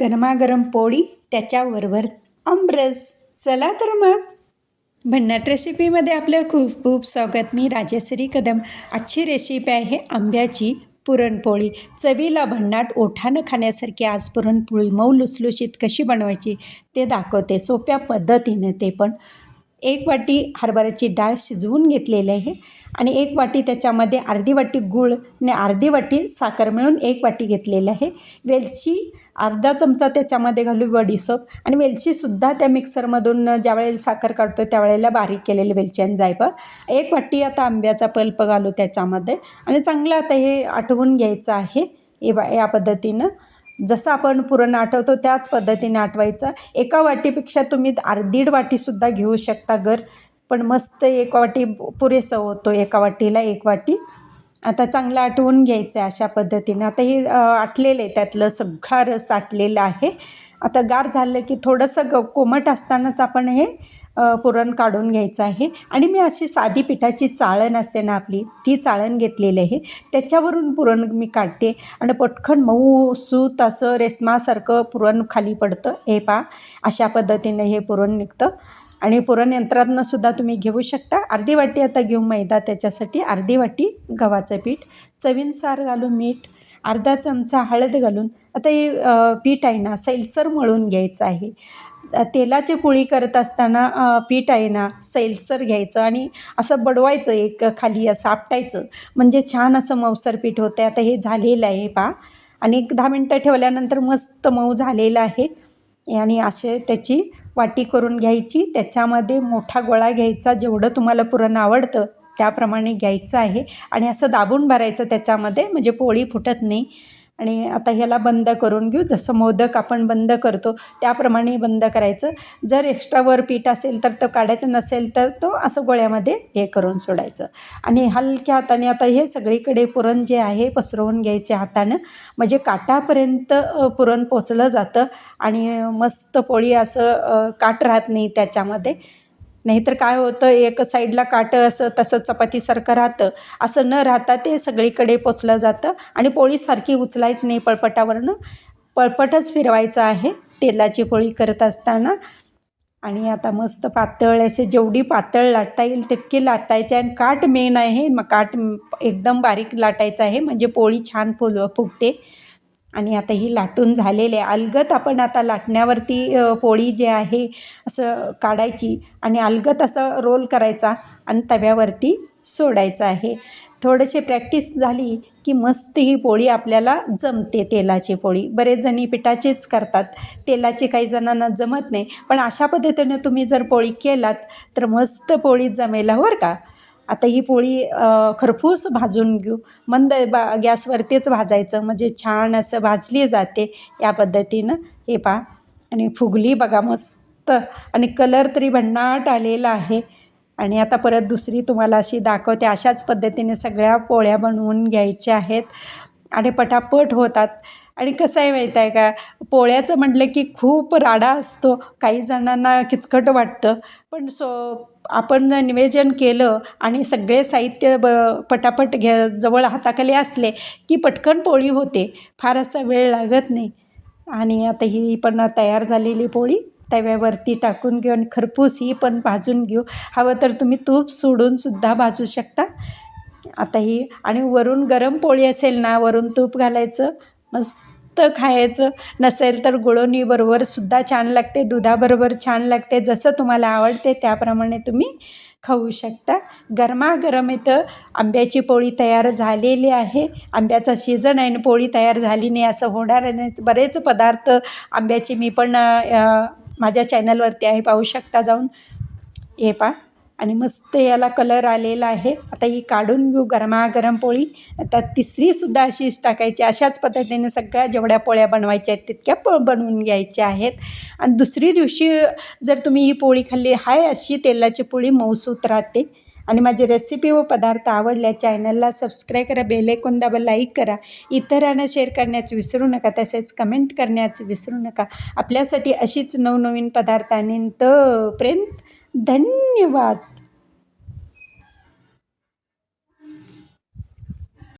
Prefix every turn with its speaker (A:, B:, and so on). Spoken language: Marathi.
A: गरमागरम पोळी त्याच्याबरोबर अमरस चला तर मग. भन्नाट रेसिपीमध्ये आपलं खूप खूप स्वागत. मी राजश्री कदम. आजची रेसिपी आहे आंब्याची पुरणपोळी. चवीला भन्नाट ओठानं खाण्यासारखी आज पुरणपोळी. मऊ लुसलुशीत कशी बनवायची ते दाखवते. सोप्या पद्धतीने ते पण. एक वाटी हरभऱ्याची डाळ शिजवून घेतलेली आहे आणि एक वाटी त्याच्यामध्ये अर्धी वाटी गूळ आणि अर्धी वाटी साखर मिळून एक वाटी घेतलेली आहे. वेलची अर्धा चमचा त्याच्यामध्ये घालू बडीसोप आणि वेलचीसुद्धा त्या मिक्सरमधून ज्यावेळेला साखर काढतो त्यावेळेला बारीक केलेली वेलची आणि जायफळ. एक वाटी आता आंब्याचा पल्प घालू त्याच्यामध्ये आणि चांगलं आता हे आठवून घ्यायचं आहे बा या पद्धतीनं. जसं आपण पुरण आठवतो त्याच पद्धतीने आठवायचं. एका वाटीपेक्षा तुम्ही अर्धीड वाटीसुद्धा घेऊ शकता घर. पण मस्त एक वाटी पुरेसं होतो एका वाटीला एक वाटी. आता चांगलं आटवून घ्यायचं आहे अशा पद्धतीनं. आता हे आटलेलं आहे त्यातलं सगळा रस आटलेला आहे. आता गार झालं की थोडंसं ग कोमट असतानाच आपण हे पुरण काढून घ्यायचं आहे. आणि मी अशी साधी पिठाची चाळण असते ना आपली ती चाळण घेतलेली आहे. त्याच्यावरून पुरण मी काढते. आणि पटकन मऊ सूत असं रेस्मासारखं पुरण खाली पडतं. हे पा अशा पद्धतीने हे पुरण निघतं. आणि पुरण यंत्रातनं सुद्धा तुम्ही घेऊ शकता. अर्धी वाटी आता घेऊ मैदा त्याच्यासाठी. अर्धी वाटी गव्हाचं पीठ चवीनुसार घालून मीठ अर्धा चमचा हळद घालून. आता हे पीठ आहे ना सैलसर मळून घ्यायचं आहे. तेलाची पोळी करत असताना पीठ आहे ना सैलसर घ्यायचं आणि असं बडवायचं एक खाली असं आपटायचं. म्हणजे छान असं मऊसर पीठ होतं आता हे झालेलं आहे पा आणि एक दहा मिनटं ठेवल्यानंतर मस्त मऊ झालेलं आहे. आणि असे त्याची वाटी करून घ्यायची. त्याच्यामध्ये मोठा गोळा घ्यायचा जेवढं तुम्हाला पुरण आवडतं त्याप्रमाणे घ्यायचं आहे. आणि असं दाबून भरायचं त्याच्यामध्ये म्हणजे पोळी फुटत नाही. आणि आता ह्याला बंद करून घेऊ. जसं मोदक आपण बंद करतो त्याप्रमाणे बंद करायचं. जर एक्स्ट्रा वर पीठ असेल तर तो काढायचं नसेल तर तो असं गोळ्यामध्ये हे करून सोडायचं. आणि हलक्या हाताने आता हे सगळीकडे पुरण जे आहे पसरवून घ्यायचे हातानं म्हणजे काटापर्यंत पुरण पोचलं जातं. आणि मस्त पोळी असं काट राहत नाही त्याच्यामध्ये. नाहीतर काय होतं एक साईडला काटं असं तसं चपातीसारखं राहतं. असं न राहता ते सगळीकडे पोचलं जातं आणि पोळीसारखी उचलायच नाही पळपटावरनं. पळपटच फिरवायचं आहे तेलाची पोळी करत असताना. आणि आता मस्त पातळ असे जेवढी पातळ लाटता येईल तितकी लाटायचे आणि काट मेन आहे. मग काट एकदम बारीक लाटायचं आहे म्हणजे पोळी छान फुल फुगते. आणि आता ही लाटून झालेले अलगत आपण आता लाटण्यावरती पोळी जे आहे असं काढायची आणि अलगत असं रोल करायचा आणि तव्यावरती सोडायचं आहे. थोडेसे प्रॅक्टिस झाली की मस्त ही पोळी आपल्याला जमते तेलाची पोळी. बरेच जणी पिठाचीच करतात. तेलाची काही जणांना जमत नाही. पण अशा पद्धतीने तुम्ही जर पोळी केलात तर मस्त पोळी जमेल हो बरं का? आता ही पोळी खरपूस भाजून घेऊ. मंद बा गॅसवरतीच भाजायचं. म्हणजे छान असं भाजली जाते या पद्धतीनं. हे पा आणि फुगली बघा मस्त. आणि कलर तरी भन्नाट आलेला आहे. आणि आता परत दुसरी तुम्हाला अशी दाखवते. अशाच पद्धतीने सगळ्या पोळ्या बनवून घ्यायच्या आहेत. आणि पटापट होतात. आणि कसं आहे माहीत आहे का? पोळ्याचं म्हटलं की खूप राडा असतो. काही जणांना किचकट वाटतं. पण सो आपण निवेदन केलं आणि सगळे साहित्य ब पटापट घ्या जवळ हाताखाली असले की पटकन पोळी होते. फार असा वेळ लागत नाही. आणि आता ही पण तयार झालेली पोळी तव्यावरती टाकून घेऊ आणि खरपूस ही पण भाजून घेऊ. हवं तर तुम्ही तूप सोडूनसुद्धा भाजू शकता. आता ही आणि वरून गरम पोळी असेल ना वरून तूप घालायचं. मस्त खायचं. नसेल तर गुळवणीबरोबरसुद्धा छान लागते दुधाबरोबर छान लागते जसं तुम्हाला आवडते त्याप्रमाणे तुम्ही खाऊ शकता. गरमागरम इथं आंब्याची पोळी तयार झालेली आहे. आंब्याचा सीझन आहे आणि पोळी तयार झाली नाही असं होणार नाही बरेच पदार्थ आंब्याचे मी पण माझ्या चॅनलवरती आहे पाहू शकता जाऊन. हे पा आणि मस्त याला कलर आलेला आहे. आता ही काढून घेऊ गरमागरम पोळी. आता तिसरीसुद्धा अशीच टाकायची. अशाच पद्धतीने सगळ्या जेवढ्या पोळ्या बनवायच्या आहेत तितक्या प बनवून घ्यायच्या आहेत. आणि दुसरी दिवशी जर तुम्ही ही पोळी खाल्ली हाय अशी तेलाची पोळी मऊसूत राहते. आणि माझी रेसिपी व पदार्थ आवडल्या चॅनलला सबस्क्राईब करा बेलेकोन दाबा लाईक करा. इतरांना शेअर करण्याचं विसरू नका तसेच कमेंट करण्याचं विसरू नका. आपल्यासाठी अशीच नवनवीन पदार्थ आणि तोपर्यंत धन्यवाद.